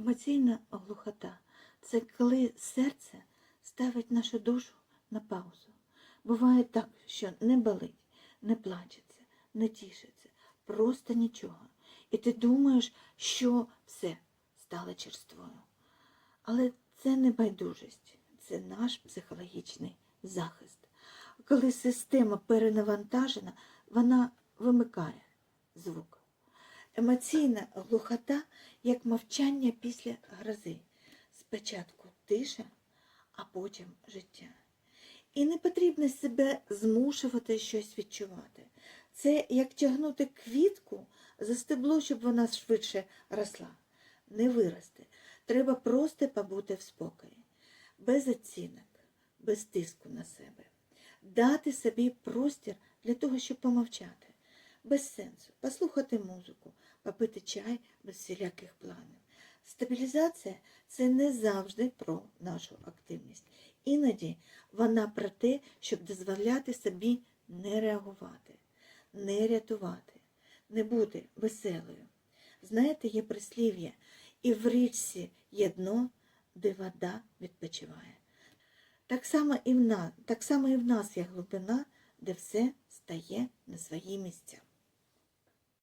Емоційна глухота це коли серце ставить нашу душу на паузу. Буває так, що не болить, не плачеться, не тішиться, просто нічого. І ти думаєш, що все стало черствою. Але це не байдужість, це наш психологічний захист. Коли система перенавантажена, вона вимикає звук. Емоційна глухота як мовчання після грози. Спочатку тиша, а потім життя. І не потрібно себе змушувати щось відчувати. Це як тягнути квітку за стебло, щоб вона швидше росла. Не виросте. Треба просто побути в спокої, без оцінок, без тиску на себе. Дати собі простір для того, щоб помовчати, без сенсу, послухати музику, попити чай без всіляких планів. Стабілізація це не завжди про нашу активність. Іноді вона про те, щоб дозволяти собі не реагувати, не рятувати, не бути веселою. Знаєте, є прислів'я, і в річці є дно, де вода відпочиває. Так само і в нас, так само і в нас є глибина, де все стає на свої місця.